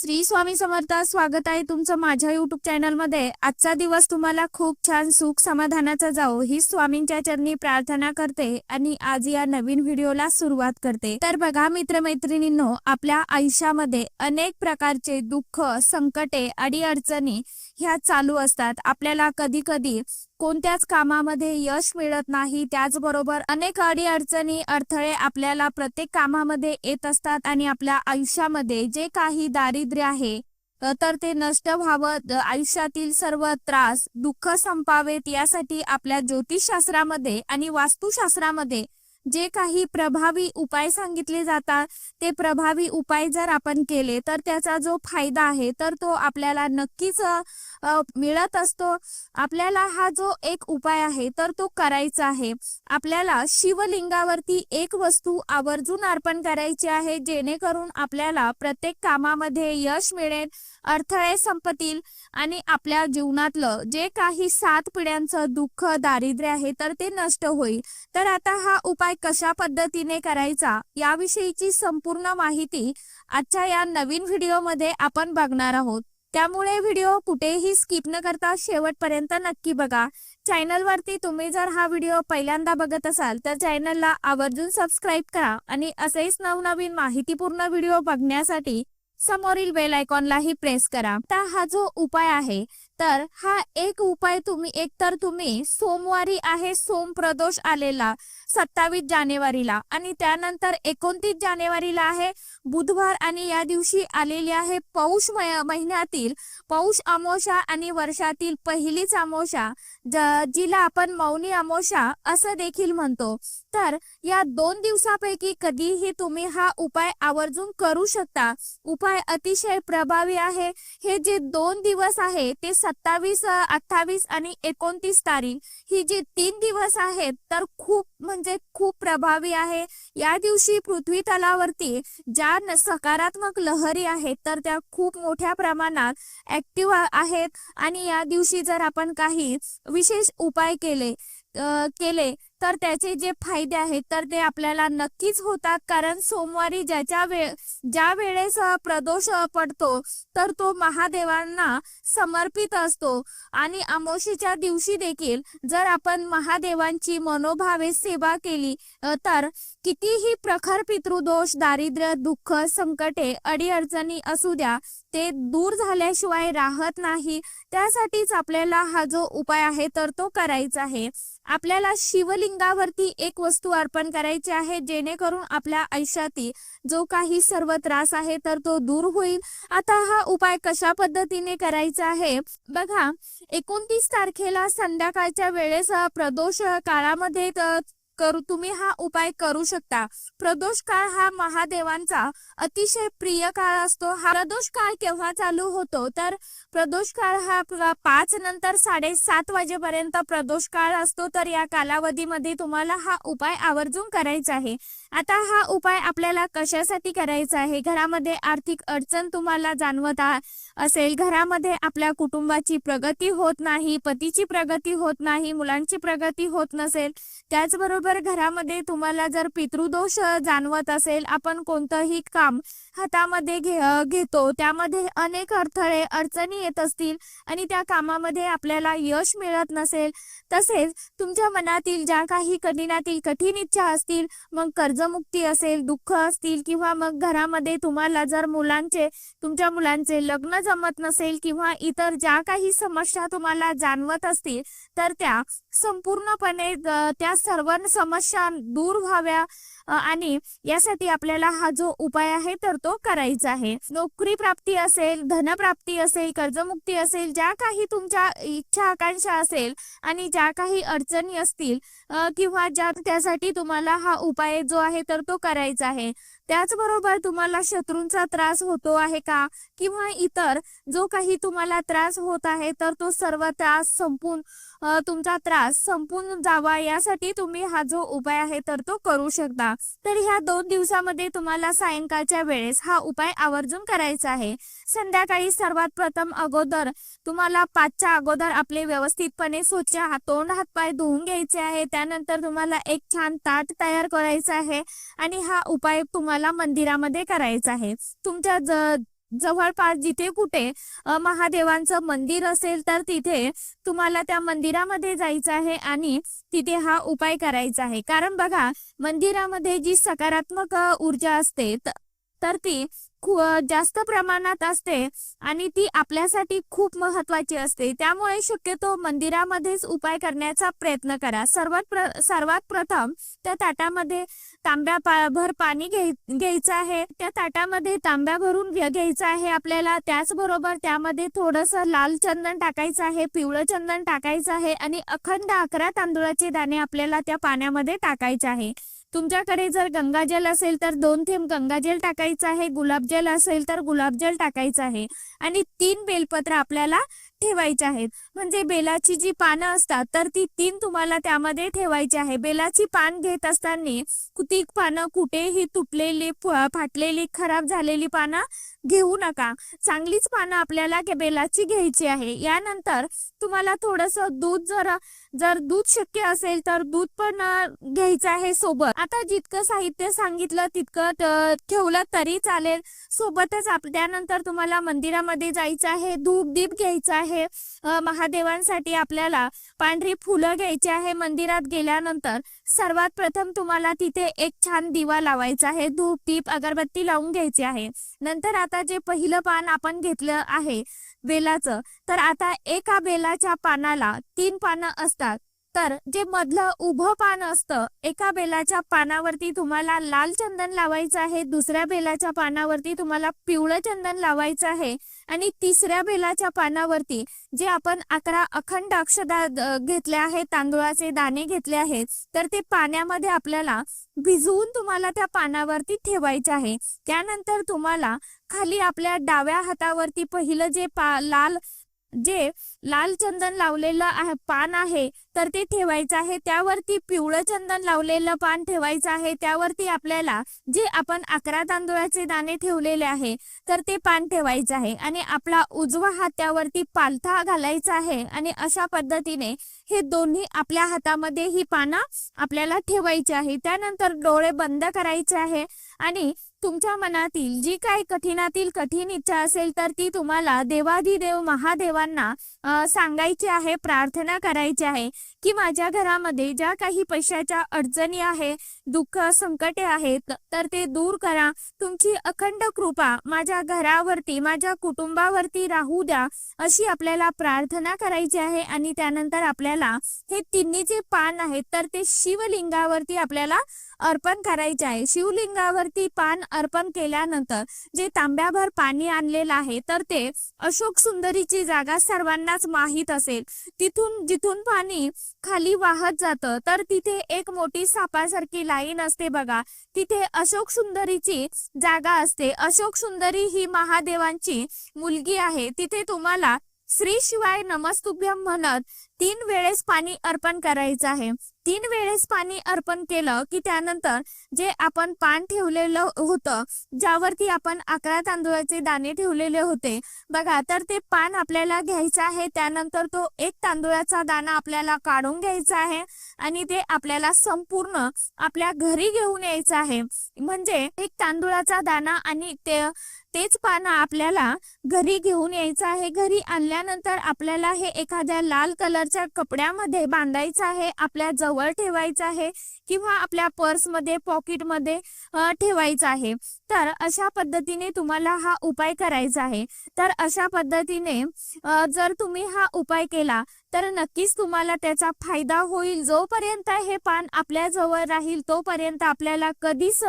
श्री स्वामी समर्थ स्वागत आहे तुमचं माझ्या युट्यूब चॅनलमध्ये आजचा दिवस तुम्हाला खूप छान सुख समाधानाचा जाओ ही स्वामींच्या चरणी प्रार्थना करते आणि आज या नवीन व्हिडिओला सुरुवात करते. तर बघा मित्रमैत्रिणींनो आपल्या आयुष्यामध्ये अनेक प्रकारचे दुःख संकटे आणि अडचणी ह्या चालू असतात. आपल्याला कधी कधी कोणत्याच कामामध्ये यश मिळत नाही. त्याचबरोबर अनेक अडीअडचणी अडथळे आपल्याला प्रत्येक कामामध्ये येत असतात आणि आपल्या आयुष्यामध्ये जे काही दारिद्र्य आहे तर ते नष्ट व्हावं. आयुष्यातील सर्व त्रास दुःख संपावेत यासाठी आपल्या ज्योतिषशास्त्रामध्ये आणि वास्तुशास्त्रामध्ये जे काही प्रभावी उपाय सांगितले जातात ते प्रभावी उपाय जर आपण केले तर त्याचा जो फायदा आहे तर तो आपल्याला नक्कीच मिळत असतो. आपल्याला हा जो एक उपाय आहे तर तो करायचा आहे. आपल्याला शिवलिंगावरती एक वस्तू आवर्जून अर्पण करायची आहे जेणेकरून आपल्याला प्रत्येक कामामध्ये यश मिळेल अडथळे संपतील आणि आपल्या जीवनातलं जे काही सात पिढ्यांचं दुःख दारिद्र्य आहे तर ते नष्ट होईल. तर आता हा उपाय कशा पद्धतीने करायचा याविषयीची संपूर्ण माहिती आजच्या या नवीन व्हिडिओमध्ये आपण बघणार आहोत. त्यामुळे व्हिडिओ कुठेही स्किप न करता शेवटपर्यंत नक्की बघा. चॅनलवरती तुम्ही जर हा व्हिडिओ पहिल्यांदा बघत असाल तर चॅनलला आवर्जून सबस्क्राईब करा आणि असेच नवनवीन माहितीपूर्ण व्हिडिओ बघण्यासाठी समोरील बेल आयकॉनलाही प्रेस करा. आता हा जो उपाय आहे तर हा एक उपाय तुम्ही एकतर तुम्ही सोमवारी आहे सोम प्रदोष आलेला सत्तावीस जानेवारीला आणि त्यानंतर एकोणतीस जानेवारीला आहे बुधवार आणि या दिवशी आलेली आहे पौष महिन्यातील पौष अमावस्या आणि वर्षातील पहिलीच अमावस्या ज- जिला आपण मौनी अमावस्या असं देखील म्हणतो. तर या दोन दिवसापैकी कधीही तुम्ही हा उपाय आवर्जून करू शकता. उपाय अतिशय प्रभावी आहे. हे जे दोन दिवस आहे ते सत्तावीस अठ्ठावीस आणि एकोणतीस तारीख ही जी तीन दिवस आहेत तर खूप म्हणजे खूप प्रभावी आहे. या दिवशी पृथ्वी तलावरती ज्या सकारात्मक लहरी आहेत तर त्या खूप मोठ्या प्रमाणात ऍक्टिव्ह आहेत. आणि या दिवशी जर आपण काही विशेष उपाय केले केले तर त्याचे जे फायदे आहेत तर ते आपल्याला नक्कीच होतात. कारण सोमवारी ज्याच्या वेळ ज्या वेळेस प्रदोष पडतो तर तो महादेवांना समर्पित असतो. आणि अमोशीच्या दिवशी देखील जर आपण महादेवांची मनोभावे सेवा केली तर कितीही प्रखर पितृदोष दारिद्र्य दुःख संकटे अडीअडचणी असू द्या ते दूर झाल्याशिवाय राहत नाही. त्यासाठीच आपल्याला हा जो उपाय आहे तर तो करायचा आहे. आपल्याला शिवलिंगावरती एक वस्तू अर्पण करायची आहे जेणेकरून आपल्या आयुष्यातील जो काही सर्व त्रास आहे तर तो दूर होईल. आता हा उपाय कशा पद्धतीने करायचा आहे? बघा एकोणतीस तारखेला संध्याकाळच्या वेळेस प्रदोष काळामध्ये करू तुम्ही हा उपाय करू शकता. प्रदोष काळ हा महादेवांचा अतिशय प्रिय काळ असतो. हा प्रदोष काळ केव्हा चालू होतो? तर प्रदोष काळ हा पाच नंतर साडेसात वाजेपर्यंत प्रदोष काळ असतो. तर या कालावधीमध्ये तुम्हाला हा उपाय आवर्जून करायचा आहे. आता हा उपाय आपल्याला कशासाठी करायचा आहे? घरामध्ये आर्थिक अडचण तुम्हाला जाणवत असेल. घरामध्ये आपल्या कुटुंबाची प्रगती होत नाही पतीची प्रगती होत नाही मुलांची प्रगती होत नसेल. त्याचबरोबर घरामध्ये तुम्हाला जर पितृदोष जाणवत असेल आपण कोणतंही काम हातामध्ये घे घेतो. त्यामध्ये अनेक अडथळे अडचणी येत असतील आणि त्या कामामध्ये आपल्याला यश मिळत नसेल तसेच तुमच्या मनातील ज्या काही कठीणातील कठीण इच्छा असतील मग कर्जमुक्ती असेल दुःख असतील किंवा मग घरामध्ये तुम्हाला जर मुलांचे तुमच्या मुलांचे लग्न जमत नसेल किंवा इतर ज्या काही समस्या तुम्हाला जाणवत असतील तर त्या संपूर्णपणे त्या सर्व समस्या दूर व्हाव्या आणि यासाठी आपल्याला हा जो उपाय आहे तर तो करायचा आहे. नोकरी प्राप्ती असेल धनप्राप्ती असेल कर्जमुक्ती असेल ज्या काही तुमच्या इच्छा आकांक्षा असेल आणि ज्या काही अडचणी असतील किंवा ज्या त्यासाठी तुम्हाला हा उपाय जो आहे तर तो करायचा आहे. त्याचबरोबर तुम्हाला शत्रूंचा त्रास होतो आहे का? किंवा इतर जो काही तुम्हाला त्रास होत आहे तर तो सर्व त्रास संपून तुमचा त्रास संपून जावा यासाठी तुम्ही हा जो उपाय आहे तर तो करू शकता. तर ह्या दोन दिवसामध्ये तुम्हाला सायंकाळच्या वेळेस हा उपाय आवर्जून करायचा आहे. संध्याकाळी सर्वात प्रथम अगोदर तुम्हाला पाचच्या अगोदर आपले व्यवस्थितपणे स्वच्छ तोंड हातपाय धुवून घ्यायचे आहे. त्यानंतर तुम्हाला एक छान ताट तयार करायचं आहे. आणि हा उपाय तुम्हाला मंदिरामध्ये करायचं आहे. तुमच्या जवळपास जिथे कुठे महादेवांचं मंदिर असेल तर तिथे तुम्हाला त्या मंदिरामध्ये जायचं आहे आणि तिथे हा उपाय करायचा आहे. कारण बघा मंदिरामध्ये जी सकारात्मक ऊर्जा असते तर ती खूप जास्त प्रमाणात असते आणि ती आपल्यासाठी खूप महत्वाची असते. त्यामुळे शक्यतो मंदिरामध्येच उपाय करण्याचा प्रयत्न करा. सर्वात प्र सर्वात प्रथम त्या ताटामध्ये तांब्या भर पाणी घ्यायचं आहे. त्या ताटामध्ये तांब्या भरून घ्यायचा घ्यायचं आहे आपल्याला. त्याचबरोबर त्यामध्ये थोडंसं लाल चंदन टाकायचं आहे पिवळं चंदन टाकायचं आहे आणि अखंड अकरा तांदूळाचे दाणे आपल्याला त्या पाण्यामध्ये टाकायचे आहे. तुमच्याकडे जर गंगाजल असेल तर दोन थेंब गंगाजल टाकायचं आहे गुलाबजल असेल तर गुलाबजल टाकायचं आहे. आणि तीन बेलपत्र आपल्याला ठेवायचे आहेत. म्हणजे बेलाची जी पानं असतात तर ती तीन तुम्हाला त्यामध्ये ठेवायची आहे. बेलाची पान घेत असताना ती पानं कुठेही तुटलेली फाटलेली खराब झालेली पानं घेऊ नका. चांगलीच पानं आपल्याला बेलाची घ्यायची आहे. यानंतर तुम्हाला थोडंसं दूध जर जर दूध शक्य असेल तर दूध पण घ्यायचं आहे सोबत. आता जितकं साहित्य सांगितलं तितकं ठेवलं तरी चालेल. सोबतच त्यानंतर तुम्हाला मंदिरामध्ये जायचं आहे धूप दीप घ्यायचं आहे महादेवांसाठी आपल्याला पांढरी फुलं घ्यायची आहे मंदिरात गेल्यानंतर. सर्वात प्रथम तुम्हाला तिथे एक छान दिवा लावायचा आहे धूप दीप अगरबत्ती लावून घ्यायची आहे. नंतर आता जे पहिलं पान आपण घेतलं आहे बेलाचं तर आता एका बेलाच्या पानाला तीन पानं असतात. तर जे मधलं उभं पान असतं एका बेलाच्या पानावरती तुम्हाला लाल चंदन लावायचं आहे दुसऱ्या बेलाच्या पानावरती तुम्हाला पिवळं चंदन लावायचं आहे आणि तिसऱ्या बेलाच्या पानावरती जे आपण अकरा अखंड अक्षदा घेतले आहेत तांदूळाचे दाणे घेतले आहेत तर ते पाण्यामध्ये आपल्याला भिजवून तुम्हाला त्या पानावरती ठेवायचे आहे. त्यानंतर तुम्हाला खाली आपल्या डाव्या हातावरती पहिलं जे पा लाल जे लाल चंदन लावलेलं आहे पान आहे तर ते ठेवायचं आहे. त्यावरती पिवळं चंदन लावलेलं पान ठेवायचं आहे. त्यावरती आपल्याला जे आपण अकरा तांदूळाचे दाणे ठेवलेले आहे तर ते पान ठेवायचं आहे. आणि आपला उजवा हात त्यावरती पालथा घालायचा आहे. आणि अशा पद्धतीने हे दोन्ही आपल्या हातामध्ये ही पानं आपल्याला ठेवायची आहे. त्यानंतर डोळे बंद करायचे आहे. आणि तुमच्या मनातील जी काही कठीणातील कठीण इच्छा असेल तर ती तुम्हाला देवाधिदेव महादेवांना सांगायची आहे प्रार्थना करायची आहे की माझ्या घरामध्ये ज्या काही पैशाच्या अडचणी आहे दुःख संकटे आहेत तर ते दूर करा. तुमची अखंड कृपा माझ्या घरावरती माझ्या कुटुंबावरती राहू द्या अशी आपल्याला प्रार्थना करायची आहे आणि त्यानंतर आपल्याला हे तिन्ही जे पान आहेत तर ते शिवलिंगावरती आपल्याला अर्पण करायचे आहे. शिवलिंगावरती पान अर्पण केल्यानंतर जे तांब्याभर पाणी आणलेलं आहे तर ते अशोक सुंदरीची जागा सर्वांनाच माहीत असेल. तिथून जिथून पाणी खाली वाहत जातं तर तिथे एक मोठी सापासारखी लाईन असते बघा. तिथे अशोक सुंदरीची जागा असते. अशोक सुंदरी ही महादेवांची मुलगी आहे. तिथे तुम्हाला श्री शिवाय नमस्तुभ्यम म्हणत तीन वेळेस पाणी अर्पण करायचं आहे. तीन वेळेस पाणी अर्पण केलं की त्यानंतर जे आपण पान ठेवलेलं होतं ज्यावरती आपण अकरा तांदूळाचे दाणे ठेवलेले होते बघा तर ते पान आपल्याला घ्यायचं आहे. त्यानंतर तो एक तांदूळाचा दाणा आपल्याला काढून घ्यायचा आहे आणि ते आपल्याला संपूर्ण आपल्या घरी घेऊन यायचं आहे. म्हणजे एक तांदूळाचा दाणा आणि ते तेच पानं आपल्याला घरी घेऊन यायचं आहे. घरी आणल्यानंतर आपल्याला हे एखाद्या लाल कलरच्या कपड्यामध्ये बांधायचं आहे. आपल्या जवळ ठेवायचं आहे किंवा आपल्या पर्समध्ये पॉकेटमध्ये ठेवायचं आहे. तर अशा पद्धतीने तुम्हाला हा उपाय करायचा आहे. तर अशा पद्धतीने जर तुम्ही हा उपाय केला तर नक्कीच तुम्हाला त्याचा फायदा होईल. जोपर्यंत हे पान आपल्या जवळ राहील तोपर्यंत आपल्याला कधीच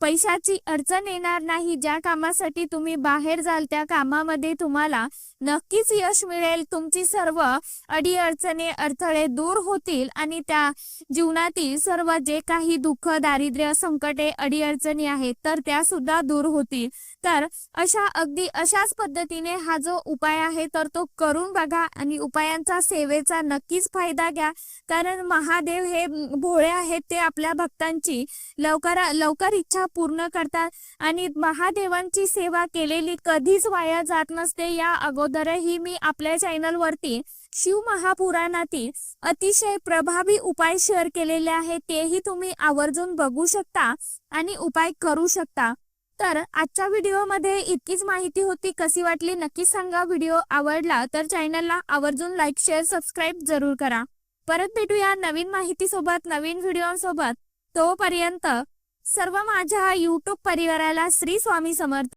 पैशाची अडचण येणार नाही. ज्या कामासाठी तुम्ही बाहेर जाल त्या कामामध्ये तुम्हाला नक्कीच यश मिळेल. तुमची सर्व अडीअडचणी अडथळे दूर होतील आणि त्या जीवनातील सर्व जे काही दुःख दारिद्र्य संकटे अडीअडचणी आहेत तर त्या सुद्धा दूर होतील. तर अशा अगदी अशाच पद्धतीने हा जो उपाय आहे तर तो करून बघा आणि उपायांचा सेवेचा नक्कीच फायदा घ्या. कारण महादेव हे भोळे आहेत ते आपल्या भक्तांची लवकर लवकर इच्छा पूर्ण करतात. आणि महादेवांची सेवा केलेली कधीच वाया जात नसते. या अगोदरही मी आपल्या चॅनलवरती शिव महापुराणातील अतिशय प्रभावी उपाय शेअर केलेले आहेत तेही तुम्ही आवर्जून बघू शकता आणि उपाय करू शकता. तर आजच्या व्हिडिओमध्ये इतकीच माहिती होती कशी वाटली नक्कीच सांगा. व्हिडिओ आवडला तर चॅनलला आवर्जून लाईक शेअर सबस्क्राईब जरूर करा. परत भेटूया नवीन माहिती सोबत नवीन व्हिडिओ सोबत तोपर्यंत सर्व माझ्या यूट्यूब परिवाराला श्री स्वामी समर्थ.